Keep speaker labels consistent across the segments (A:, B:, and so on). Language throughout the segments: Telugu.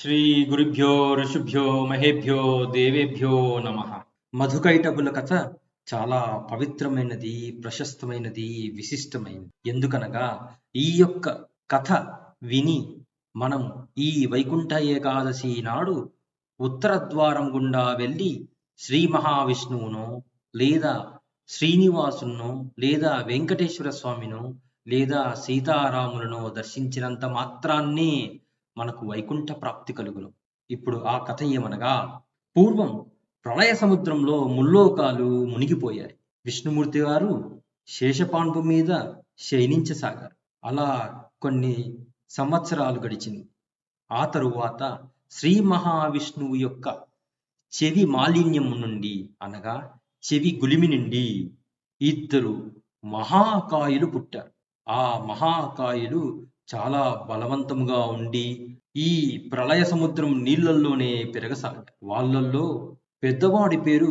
A: శ్రీ గురుభ్యో ఋషుభ్యో మహేభ్యో దేవేభ్యో నమ. మధుకైటబుల కథ చాలా పవిత్రమైనది ప్రశస్తమైనది విశిష్టమైనది. ఎందుకనగా ఈ యొక్క కథ విని మనం ఈ వైకుంఠ ఏకాదశి నాడు ఉత్తర ద్వారం గుండా వెళ్ళి శ్రీ మహావిష్ణువును లేదా శ్రీనివాసును లేదా వెంకటేశ్వర స్వామిను లేదా సీతారాములను దర్శించినంత మాత్రాన్నే మనకు వైకుంఠ ప్రాప్తి కలుగును. ఇప్పుడు ఆ కథ ఏమనగా పూర్వం ప్రళయ సముద్రంలో ముల్లోకాలు మునిగిపోయాయి. విష్ణుమూర్తి గారు శేషపాంపు మీద శయనించసాగారు. అలా కొన్ని సంవత్సరాలు గడిచింది. ఆ తరువాత శ్రీ మహావిష్ణువు యొక్క చెవి మాలిన్యం నుండి అనగా చెవి గులిమి నుండి ఇద్దరు మహాకాయులు పుట్టారు. ఆ మహాకాయులు చాలా బలవంతంగా ఉండి ఈ ప్రళయ సముద్రం నీళ్ళల్లోనే పెరగసాగారు వాళ్ళల్లో పెద్దవాడి పేరు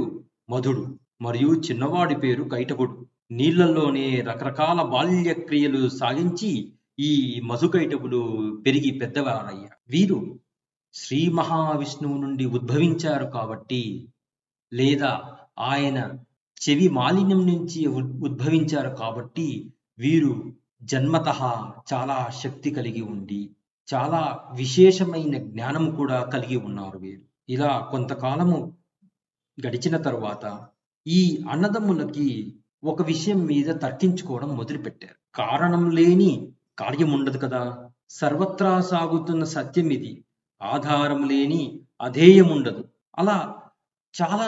A: మధుడు మరియు చిన్నవాడి పేరు కైటకుడు. నీళ్ళల్లోనే రకరకాల బాల్య క్రియలు సాగించి ఈ మధుకైటకుడు పెరిగి పెద్దవారయ్యారు వీరు శ్రీ మహావిష్ణువు నుండి ఉద్భవించారు కాబట్టి లేదా ఆయన చెవి మాలిన్యం నుంచి ఉద్భవించారు కాబట్టి వీరు జన్మత చాలా శక్తి కలిగి ఉండి చాలా విశేషమైన జ్ఞానం కూడా కలిగి ఉన్నారు వీరు. ఇలా కొంతకాలము గడిచిన తరువాత ఈ అన్నదమ్ములకి ఒక విషయం మీద తర్కించుకోవడం మొదలుపెట్టారు. కారణం లేని కార్యం ఉండదు కదా. సర్వత్రా సాగుతున్న సత్యం ఇది. ఆధారం లేని అధేయం ఉండదు. అలా చాలా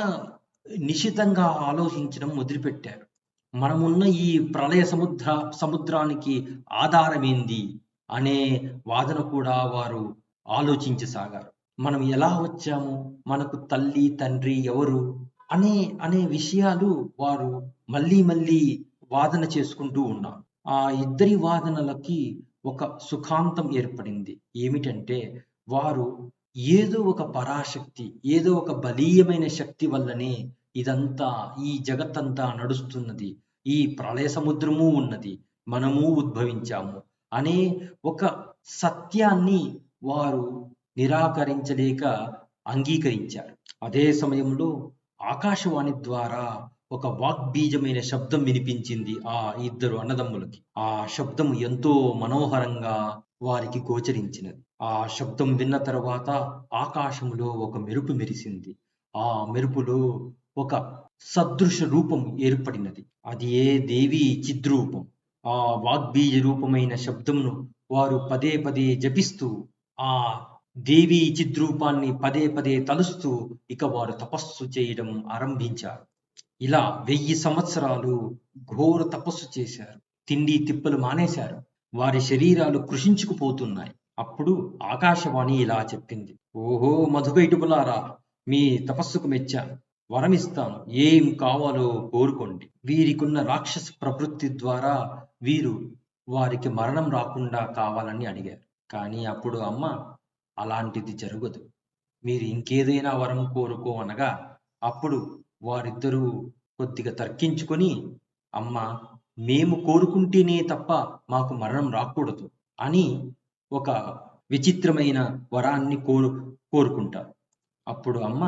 A: నిశితంగా ఆలోచించడం మొదలుపెట్టారు. మనమున్న ఈ ప్రళయ సముద్ర సముద్రానికి ఆధారమేంది అనే వాదన కూడా వారు ఆలోచించసాగారు మనం ఎలా వచ్చాము? మనకు తల్లి తండ్రి ఎవరు? అనే అనే విషయాలు వారు మళ్ళీ మళ్ళీ వాదన చేసుకుంటూ ఉన్నారు. ఆ ఇద్దరి వాదనలకి ఒక సుఖాంతం ఏర్పడింది. ఏమిటంటే వారు ఏదో ఒక పరాశక్తి ఏదో ఒక బలీయమైన శక్తి వల్లనే ఇదంతా ఈ జగత్తంతా నడుస్తున్నది. ఈ ప్రళయ సముద్రము ఉన్నది. మనము ఉద్భవించాము. అనే ఒక సత్యాన్ని వారు నిరాకరించలేక అంగీకరించారు. అదే సమయంలో ఆకాశవాణి ద్వారా ఒక వాగ్బీజమైన శబ్దం వినిపించింది ఆ ఇద్దరు అన్నదమ్ములకి. ఆ శబ్దం ఎంతో మనోహరంగా వారికి గోచరించినది. ఆ శబ్దం విన్న తర్వాత ఆకాశంలో ఒక మెరుపు మెరిసింది. ఆ మెరుపులో ఒక సదృశ రూపం ఏర్పడినది. అది ఏ దేవి చిద్రూపం? ఆ వాగ్బీజ రూపమైన శబ్దంను వారు పదే పదే జపిస్తూ ఆ దేవి చిద్రూపాన్ని పదే పదే తలుస్తూ ఇక వారు తపస్సు చేయడం ఆరంభించారు. ఇలా వెయ్యి సంవత్సరాలు ఘోర తపస్సు చేశారు. తిండి తిప్పలు మానేశారు. వారి శరీరాలు కృషించుకుపోతున్నాయి. అప్పుడు ఆకాశవాణి ఇలా చెప్పింది. ఓహో మధుకైటుపులారా మీ తపస్సుకు మెచ్చాను. వరమిస్తాను. ఏం కావాలో కోరుకోండి. వీరికున్న రాక్షస ప్రవృత్తి ద్వారా వీరు వారికి మరణం రాకుండా కావాలని అడిగారు. కానీ అప్పుడు అమ్మ అలాంటిది జరగదు. మీరు ఇంకేదైనా వరం కోరుకో అనగా అప్పుడు వారిద్దరూ కొద్దిగా తర్కించుకొని అమ్మ మేము కోరుకుంటేనే తప్ప మాకు మరణం రాకూడదు అని ఒక విచిత్రమైన వరాన్ని కోరు కోరుకుంటారు. అప్పుడు అమ్మ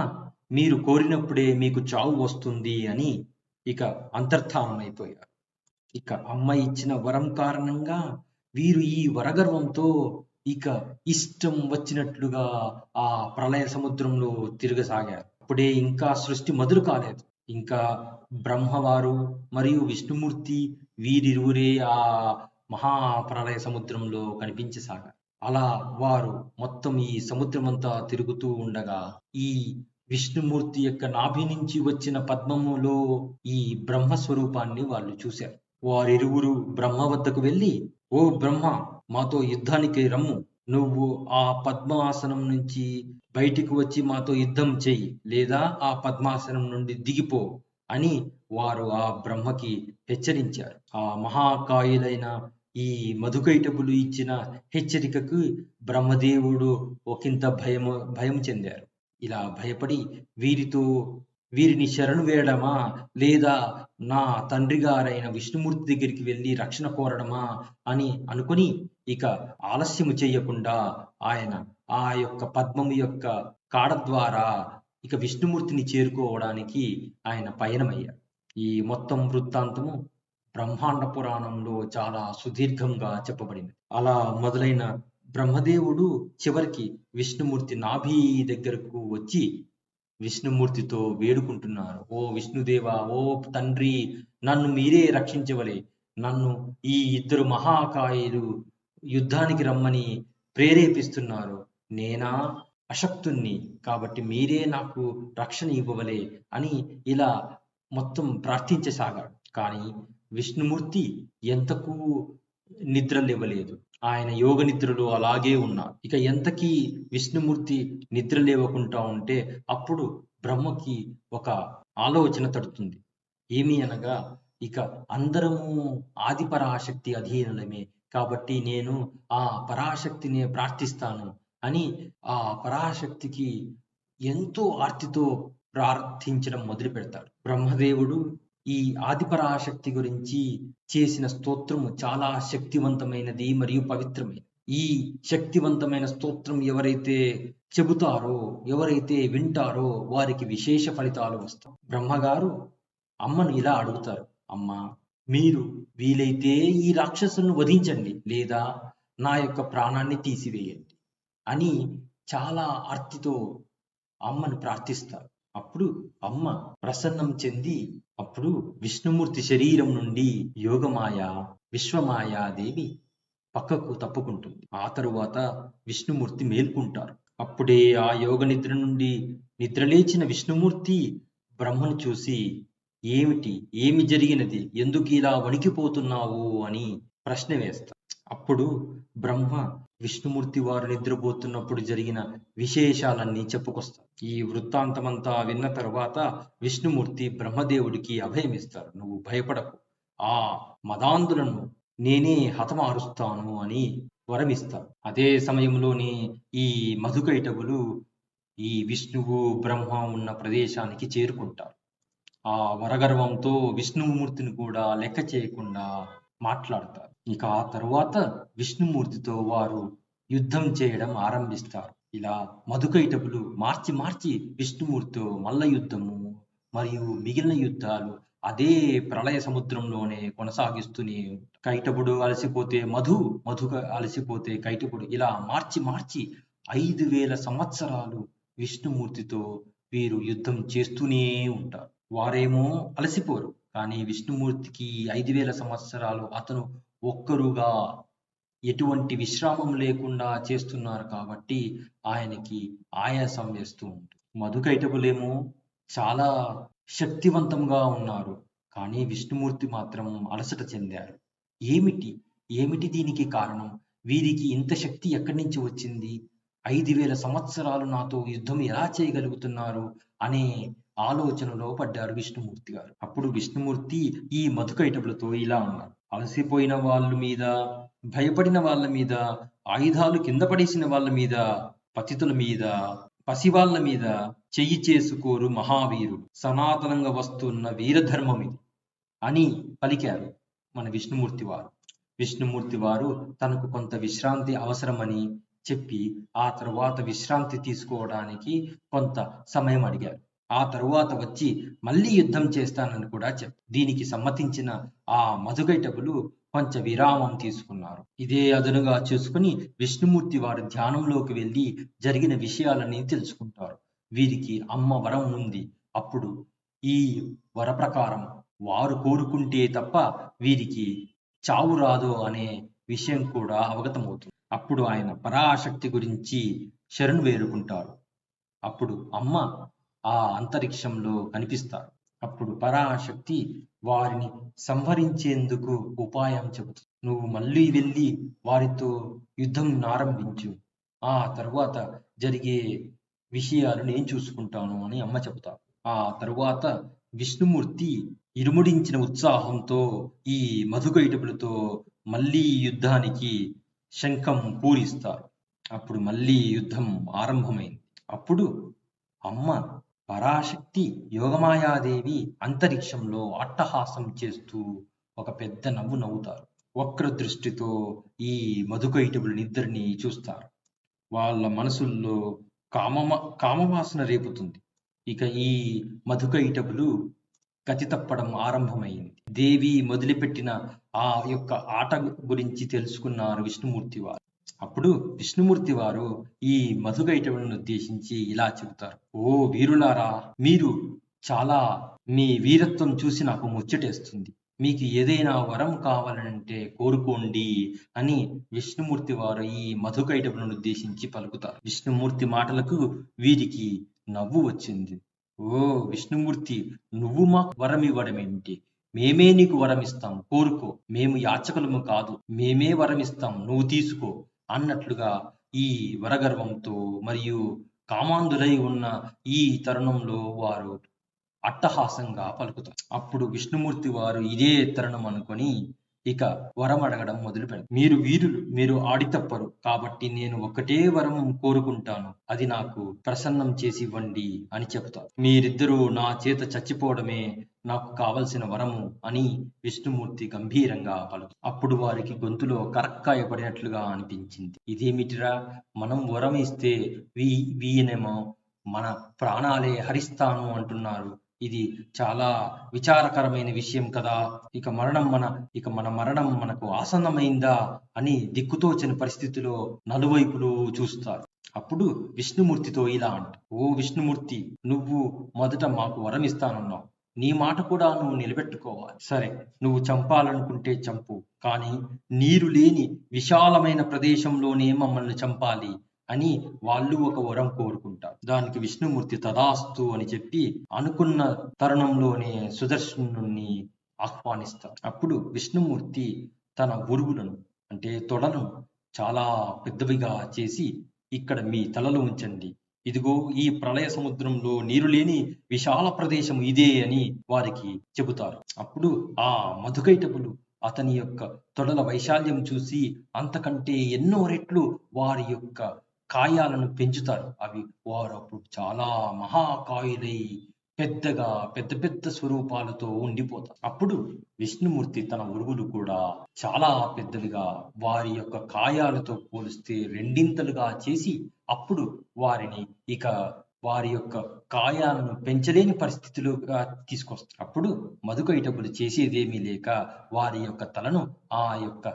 A: మీరు కోరినప్పుడే మీకు చావు వస్తుంది అని ఇక అంతర్థానమైపోయారు ఇక అమ్మ ఇచ్చిన వరం కారణంగా వీరు ఈ వరగర్వంతో ఇక ఇష్టం వచ్చినట్లుగా ఆ ప్రళయ సముద్రంలో తిరగసాగారు. అప్పుడే ఇంకా సృష్టి మొదలు కాలేదు. ఇంకా బ్రహ్మవారు మరియు విష్ణుమూర్తి వీరిరువురే ఆ మహాప్రళయ సముద్రంలో కనిపించసాగారు. అలా వారు మొత్తం ఈ సముద్రమంతా తిరుగుతూ ఉండగా ఈ విష్ణుమూర్తి యొక్క నాభి నుంచి వచ్చిన పద్మములో ఈ బ్రహ్మస్వరూపాన్ని వాళ్ళు చూశారు. వారిరువురు బ్రహ్మ వద్దకు వెళ్ళి ఓ బ్రహ్మ మాతో యుద్ధానికి రమ్ము. నువ్వు ఆ పద్మాసనం నుంచి బయటికి వచ్చి మాతో యుద్ధం చెయ్యి లేదా ఆ పద్మాసనం నుండి దిగిపో అని వారు ఆ బ్రహ్మకి హెచ్చరించారు. ఆ మహాకాయులైన ఈ మధుకైటబులు ఇచ్చిన హెచ్చరికకు బ్రహ్మదేవుడు ఒకంత భయము భయం చెందారు. ఇలా భయపడి వీరితో వీరిని శరణు వేయడమా? లేదా నా తండ్రి గారైన విష్ణుమూర్తి దగ్గరికి వెళ్ళి రక్షణ కోరడమా? అని అనుకుని ఇక ఆలస్యము చేయకుండా ఆయన ఆ యొక్క పద్మము యొక్క కాడ ద్వారా ఇక విష్ణుమూర్తిని చేరుకోవడానికి ఆయన పయనమయ్యారు ఈ మొత్తం వృత్తాంతము బ్రహ్మాండ పురాణంలో చాలా సుదీర్ఘంగా చెప్పబడింది. అలా మొదలైన బ్రహ్మదేవుడు చివరికి విష్ణుమూర్తి నాభి దగ్గరకు వచ్చి విష్ణుమూర్తితో వేడుకుంటున్నారు. ఓ విష్ణుదేవ ఓ తండ్రి నన్ను మీరే రక్షించవలే. నన్ను ఈ ఇద్దరు మహాకాయులు యుద్ధానికి రమ్మని ప్రేరేపిస్తున్నారు. నేనా? అశక్తుణ్ణి. కాబట్టి మీరే నాకు రక్షణ ఇవ్వవలే అని ఇలా మొత్తం ప్రార్థించసాగాడు. కానీ విష్ణుమూర్తి ఎంతకు నిద్ర లేవలేదు ఆయన యోగ నిద్రలో అలాగే ఉన్నా. ఇక ఎంతకీ విష్ణుమూర్తి నిద్ర లేవకుండా ఉంటే అప్పుడు బ్రహ్మకి ఒక ఆలోచన తడుతుంది. ఏమి అనగా ఇక అందరము ఆది పరాశక్తి అధీనులమే కాబట్టి నేను ఆ పరాశక్తిని ప్రార్థిస్తాను అని ఆ పరాశక్తికి ఎంతో ఆర్తితో ప్రార్థించడం మొదలు పెడతాడు బ్రహ్మదేవుడు ఈ ఆదిపరాశక్తి గురించి చేసిన స్తోత్రము చాలా శక్తివంతమైనది మరియు పవిత్రమైనది. ఈ శక్తివంతమైన స్తోత్రం ఎవరైతే చెబుతారో ఎవరైతే వింటారో వారికి విశేష ఫలితాలు వస్తాయి. బ్రహ్మగారు అమ్మను ఇలా అడుగుతారు అమ్మా మీరు వీలైతే ఈ రాక్షసును వధించండి లేదా నా యొక్క ప్రాణాన్ని తీసివేయండి అని చాలా ఆర్తితో అమ్మను ప్రార్థిస్తారు. అప్పుడు అమ్మ ప్రసన్నం చెంది అప్పుడు విష్ణుమూర్తి శరీరం నుండి యోగమాయ విశ్వమాయాదేవి పక్కకు తప్పుకుంటుంది. ఆ తరువాత విష్ణుమూర్తి మేల్కుంటారు. అప్పుడే ఆ యోగ నిద్ర నుండి నిద్రలేచిన విష్ణుమూర్తి బ్రహ్మను చూసి ఏమిటి? ఏమి జరిగినది? ఎందుకు ఇలా వణికిపోతున్నావు? అని ప్రశ్న వేస్తారు అప్పుడు బ్రహ్మ విష్ణుమూర్తి వారు నిద్రపోతున్నప్పుడు జరిగిన విశేషాలన్నీ చెప్పుకొస్తారు. ఈ వృత్తాంతమంతా విన్న తర్వాత విష్ణుమూర్తి బ్రహ్మదేవుడికి అభయమిస్తారు. నువ్వు భయపడకు. ఆ మదాంధులను నేనే హతమారుస్తాను అని వరమిస్తారు. అదే సమయంలోనే ఈ మధుకైటవులు ఈ విష్ణువు బ్రహ్మ ఉన్న ప్రదేశానికి చేరుకుంటారు. ఆ వరగర్వంతో విష్ణుమూర్తిని కూడా లెక్క చేయకుండా మాట్లాడతారు. ఇక ఆ తరువాత విష్ణుమూర్తితో వారు యుద్ధం చేయడం ఆరంభిస్తారు. ఇలా మధుకైటపులు మార్చి మార్చి విష్ణుమూర్తితో మల్ల యుద్ధము మరియు మిగిలిన యుద్ధాలు అదే ప్రళయ సముద్రంలోనే కొనసాగిస్తూనే కైటపుడు అలసిపోతే మధు మధుక అలసిపోతే కైటపుడు ఇలా మార్చి మార్చి ఐదు వేల సంవత్సరాలు విష్ణుమూర్తితో వీరు యుద్ధం చేస్తూనే ఉంటారు. వారేమో అలసిపోరు. కానీ విష్ణుమూర్తికి ఐదు వేల సంవత్సరాలు అతను ఒక్కరుగా ఎటువంటి విశ్రామం లేకుండా చేస్తున్నారు కాబట్టి ఆయనకి ఆయాసం వేస్తూ ఉంటుంది. మధుకైటపులేమో చాలా శక్తివంతంగా ఉన్నారు. కానీ విష్ణుమూర్తి మాత్రం అలసట చెందారు. ఏమిటి? ఏమిటి దీనికి కారణం? వీరికి ఇంత శక్తి ఎక్కడి నుంచి వచ్చింది? ఐదు వేల సంవత్సరాలు నాతో యుద్ధం ఎలా చేయగలుగుతున్నారు? అనే ఆలోచనలో పడ్డారు విష్ణుమూర్తి గారు. అప్పుడు విష్ణుమూర్తి ఈ మధుకైటపులతో ఇలా ఉన్నారు అలసిపోయిన వాళ్ళ మీద భయపడిన వాళ్ళ మీద ఆయుధాలు కింద పడేసిన వాళ్ళ మీద పతితుల మీద పసివాళ్ళ మీద చెయ్యి చేసుకోరు మహావీరుడు. సనాతనంగా వస్తున్న వీరధర్మం ఇది అని పలికారు మన విష్ణుమూర్తి వారు. విష్ణుమూర్తి వారు తనకు కొంత విశ్రాంతి అవసరమని చెప్పి ఆ తరువాత విశ్రాంతి తీసుకోవడానికి కొంత సమయం అడిగారు. ఆ తరువాత వచ్చి మళ్ళీ యుద్ధం చేస్తానని కూడా చెప్ దీనికి సమ్మతించిన ఆ మధుగైటకులు కొంచెం విరామం తీసుకున్నారు. ఇదే అదనుగా చూసుకుని విష్ణుమూర్తి వారు ధ్యానంలోకి వెళ్ళి జరిగిన విషయాలని తెలుసుకుంటారు. వీరికి అమ్మ వరం ఉంది. అప్పుడు ఈ వర ప్రకారం వారు కోరుకుంటే తప్ప వీరికి చావు రాదు అనే విషయం కూడా అవగతమవుతుంది. అప్పుడు ఆయన పరాశక్తి గురించి శరణు వేరుకుంటారు అప్పుడు అమ్మ ఆ అంతరిక్షంలో కనిపిస్తారు. అప్పుడు పరాశక్తి వారిని సంహరించేందుకు ఉపాయం చెబుతుంది నువ్వు మళ్ళీ వెళ్ళి వారితో యుద్ధం ఆరంభించు ఆ తర్వాత జరిగే విషయాలు నేను చూసుకుంటాను అని అమ్మ చెబుతా ఆ తరువాత విష్ణుమూర్తి ఇరుముడించిన ఉత్సాహంతో ఈ మధుకైటపులతో మళ్ళీ యుద్ధానికి శంఖం పూరిస్తారు. అప్పుడు మళ్ళీ యుద్ధం ఆరంభమైంది. అప్పుడు అమ్మ పరాశక్తి యోగమాయాదేవి అంతరిక్షంలో అట్టహాసం చేస్తూ ఒక పెద్ద నవ్వు నవ్వుతారు. వక్ర దృష్టితో ఈ మధుకైటవులనిద్దరిని చూస్తారు. వాళ్ళ మనసుల్లో కామమ కామవాసన రేపుతుంది. ఇక ఈ మధుకైటబులు గతి తప్పడం ఆరంభమైంది. దేవి మొదలుపెట్టిన ఆ యొక్క ఆట గురించి తెలుసుకున్నారు విష్ణుమూర్తి వారు. అప్పుడు విష్ణుమూర్తి వారు ఈ మధుగైటవులను ఉద్దేశించి ఇలా చెబుతారు. ఓ వీరులారా మీరు చాలా మీ వీరత్వం చూసి నాకు ముచ్చటేస్తుంది. మీకు ఏదైనా వరం కావాలంటే కోరుకోండి అని విష్ణుమూర్తి వారు ఈ మధుకైటవులను ఉద్దేశించి పలుకుతారు. విష్ణుమూర్తి మాటలకు వీరికి నవ్వు వచ్చింది. ఓ విష్ణుమూర్తి నువ్వు మాకు వరం ఇవ్వడం ఏంటి మేమే నీకు వరం ఇస్తాం కోరుకో. మేము యాచకులము కాదు. మేమే వరం ఇస్తాం నువ్వు తీసుకో. అన్నట్లుగా ఈ వరగర్వంతో మరియు కామాంధులై ఉన్న ఈ తరుణంలో వారు అట్టహాసంగా పలుకుతారు. అప్పుడు విష్ణుమూర్తి వారు ఇదే తరుణం అనుకొని ఇక వరం అడగడం మొదలు పెడతారు మీరు వీరులు మీరు ఆడి తప్పరు కాబట్టి నేను ఒకటే వరం కోరుకుంటాను. అది నాకు ప్రసన్నం చేసి ఇవ్వండి అని చెప్తారు మీరిద్దరూ నా చేత చచ్చిపోవడమే నాకు కావలసిన వరము అని విష్ణుమూర్తి గంభీరంగా పలు అప్పుడు వారికి గొంతులో కరక్కాయ పడినట్లుగా అనిపించింది. ఇదేమిటిరా? మనం వరం ఇస్తే వీ వీయనేమో మన ప్రాణాలే హరిస్తాను అంటున్నారు. ఇది చాలా విచారకరమైన విషయం కదా. ఇక మరణం మన ఇక మన మరణం మనకు ఆసన్నమైందా అని దిక్కుతోచని పరిస్థితిలో నలువైపులు చూస్తారు. అప్పుడు విష్ణుమూర్తితో ఇలా అంట ఓ విష్ణుమూర్తి నువ్వు మొదట మాకు వరం ఇస్తానన్నావు నీ మాట కూడా నువ్వు నిలబెట్టుకోవాలి. సరే నువ్వు చంపాలనుకుంటే చంపు. కానీ నీరు లేని విశాలమైన ప్రదేశంలోనే మమ్మల్ని చంపాలి. అని వాళ్ళు ఒక వరం కోరుకుంటారు. దానికి విష్ణుమూర్తి తదాస్తు అని చెప్పి అనుకున్న తరుణంలోనే సుదర్శనుణ్ణి ఆహ్వానిస్తారు. అప్పుడు విష్ణుమూర్తి తన ఉరుగులను అంటే తొడలను చాలా పెద్దవిగా చేసి ఇక్కడ మీ తలలో ఉంచండి. ఇదిగో ఈ ప్రళయ సముద్రంలో నీరు లేని విశాల ప్రదేశం ఇదే అని వారికి చెబుతారు. అప్పుడు ఆ మధుకైటపులు అతని యొక్క తొడల వైశాల్యం చూసి అంతకంటే ఎన్నో రెట్లు వారి యొక్క కాయాలను పెంచుతారు. అవి వారు అప్పుడు చాలా మహాకాయులై పెద్దగా పెద్ద పెద్ద స్వరూపాలతో ఉండిపోతారు. అప్పుడు విష్ణుమూర్తి తన ఉరుగులు కూడా చాలా పెద్దవిగా వారి యొక్క కాయాలతో పోలిస్తే రెండింతలుగా చేసి అప్పుడు వారిని ఇక వారి యొక్క కాయాలను పెంచలేని పరిస్థితిలోగా తీసుకొస్తారు. అప్పుడు మధుకైటపులు చేసేదేమీ లేక వారి యొక్క తలను ఆ యొక్క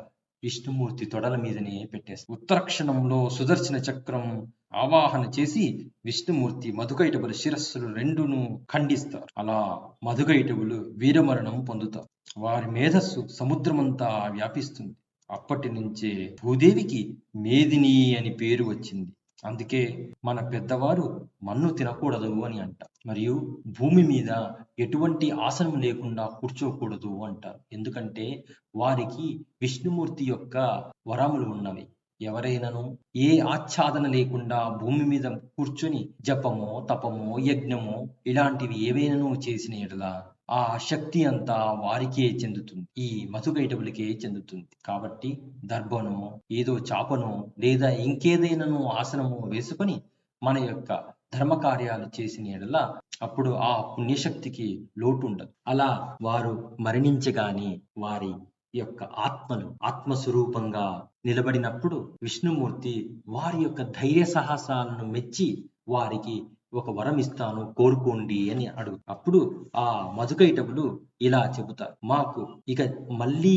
A: విష్ణుమూర్తి తొడల మీదనే పెట్టేసి ఉత్తర క్షణంలో సుదర్శన చక్రం ఆవాహన చేసి విష్ణుమూర్తి మధుకైటవుల శిరస్సులు రెండును ఖండిస్తారు. అలా మధుకైటవులు వీరమరణం పొందుతారు. వారి మేధస్సు సముద్రమంతా వ్యాపిస్తుంది. అప్పటి నుంచే భూదేవికి మేదిని అని పేరు వచ్చింది. అందుకే మన పెద్దవారు మన్ను తినకూడదు అని అంట. మరియు భూమి మీద ఎటువంటి ఆసనం లేకుండా కూర్చోకూడదు అంటారు ఎందుకంటే వారికి విష్ణుమూర్తి యొక్క వరములు ఉన్నవి. ఎవరైనాను ఏ ఆచ్ఛాదన లేకుండా భూమి మీద కూర్చొని జపమో తపమో యజ్ఞమో ఇలాంటివి ఏవైనాను చేసిన ఎడల ఆ శక్తి అంతా వారికే చెందుతుంది. ఈ మధుకైటవులకే చెందుతుంది. కాబట్టి దర్భను ఏదో చాపను లేదా ఇంకేదైనాను ఆసనము వేసుకొని మన యొక్క ధర్మ కార్యాలు చేసిన ఎడల అప్పుడు ఆ పుణ్యశక్తికి లోటు ఉండదు అలా వారు మరణించగానే వారి యొక్క ఆత్మలు ఆత్మస్వరూపంగా నిలబడినప్పుడు విష్ణుమూర్తి వారి యొక్క ధైర్య సాహసాలను మెచ్చి వారికి ఒక వరం ఇస్తాను కోరుకోండి అని అడుగు. అప్పుడు ఆ మధుకైటపులు ఇలా చెబుతారు మాకు ఇక మళ్ళీ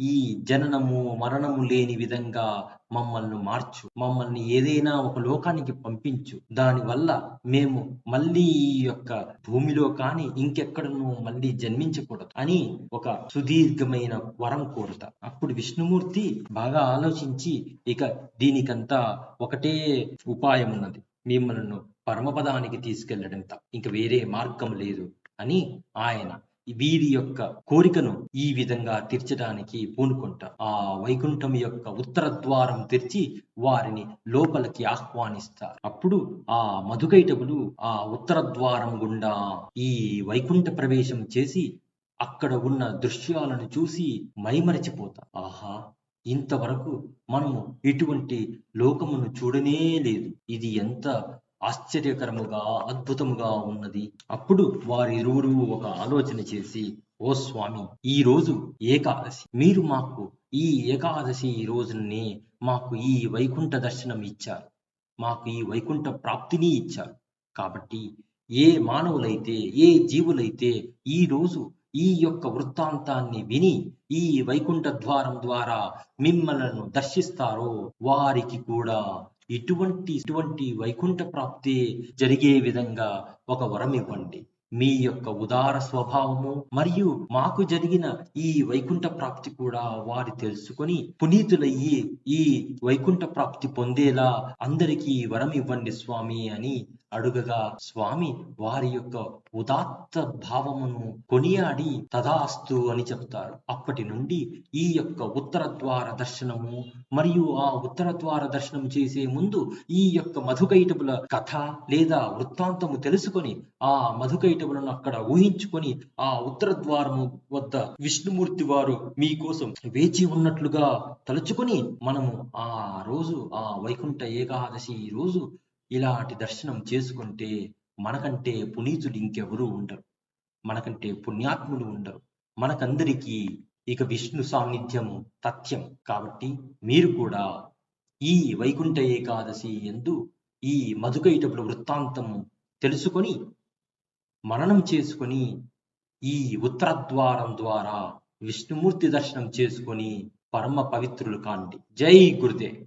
A: ఈ జననము మరణము లేని విధంగా మమ్మల్ని మార్చు. మమ్మల్ని ఏదైనా ఒక లోకానికి పంపించు. దానివల్ల మేము మళ్ళీ ఈ యొక్క భూమిలో కానీ ఇంకెక్కడనో మళ్ళీ జన్మించకూడదు అని ఒక సుదీర్ఘమైన వరం కోరుతారు అప్పుడు విష్ణుమూర్తి బాగా ఆలోచించి ఇక దీనికంతా ఒకటే ఉపాయం ఉన్నది మిమ్మల్ని పరమపదానికి తీసుకెళ్ళడం తప్ప ఇంక వేరే మార్గం లేదు అని ఆయన వీరి యొక్క కోరికను ఈ విధంగా తీర్చడానికి పూనుకుంటారు ఆ వైకుంఠం యొక్క ఉత్తర ద్వారం తెరిచి వారిని లోపలికి ఆహ్వానిస్తారు. అప్పుడు ఆ మధుకైటములు ఆ ఉత్తర ద్వారం గుండా ఈ వైకుంఠ ప్రవేశం చేసి అక్కడ ఉన్న దృశ్యాలను చూసి మైమరచిపోతారు. ఆహా ఇంతవరకు మనము ఇటువంటి లోకమును చూడనే లేదు. ఇది ఎంత ఆశ్చర్యకరముగా అద్భుతముగా ఉన్నది. అప్పుడు వారిరువురు ఒక ఆలోచన చేసి ఓ స్వామి ఈ రోజు ఏకాదశి. మీరు మాకు ఈ ఏకాదశి రోజుని మాకు ఈ వైకుంఠ దర్శనం ఇచ్చారు. మాకు ఈ వైకుంఠ ప్రాప్తిని ఇచ్చారు. కాబట్టి ఏ మానవులైతే ఏ జీవులైతే ఈ రోజు ఈ యొక్క వృత్తాంతాన్ని విని ఈ వైకుంఠ ద్వారం ద్వారా మిమ్మలను దర్శిస్తారో వారికి కూడా ఇటువంటి ఇటువంటి వైకుంఠ ప్రాప్తి జరిగే విధంగా ఒక వరం ఇవ్వండి. మీ యొక్క ఉదార స్వభావము మరియు మాకు జరిగిన ఈ వైకుంఠ ప్రాప్తి కూడా వారి తెలుసుకొని పునీతులయ్యి ఈ వైకుంఠ ప్రాప్తి పొందేలా అందరికీ వరం ఇవ్వండి స్వామి అని అడుగగా స్వామి వారి యొక్క ఉదాత్త భావమును కొనియాడి తదాస్తు అని చెప్తారు. అప్పటి నుండి ఈ యొక్క ఉత్తర ద్వార దర్శనము మరియు ఆ ఉత్తర ద్వార దర్శనం చేసే ముందు ఈ యొక్క మధుకైటపుల కథ లేదా వృత్తాంతము తెలుసుకొని ఆ మధుకైటబులను అక్కడ ఊహించుకొని ఆ ఉత్తర ద్వారము వద్ద విష్ణుమూర్తి వారు మీకోసం వేచి ఉన్నట్లుగా తలుచుకొని మనము ఆ రోజు ఆ వైకుంఠ ఏకాదశి రోజు ఇలాంటి దర్శనం చేసుకుంటే మనకంటే పునీతుడు ఇంకెవరూ ఉండరు. మనకంటే పుణ్యాత్ములు ఉండరు. మనకందరికీ ఇక విష్ణు సాన్నిధ్యము తథ్యం. కాబట్టి మీరు కూడా ఈ వైకుంఠ ఏకాదశి ఎందు ఈ మధుకైటపుల వృత్తాంతము తెలుసుకొని మననం చేసుకొని ఈ ఉత్తరద్వారం ద్వారా విష్ణుమూర్తి దర్శనం చేసుకొని పరమ పవిత్రులు కాండి. జై గురుదేవ్!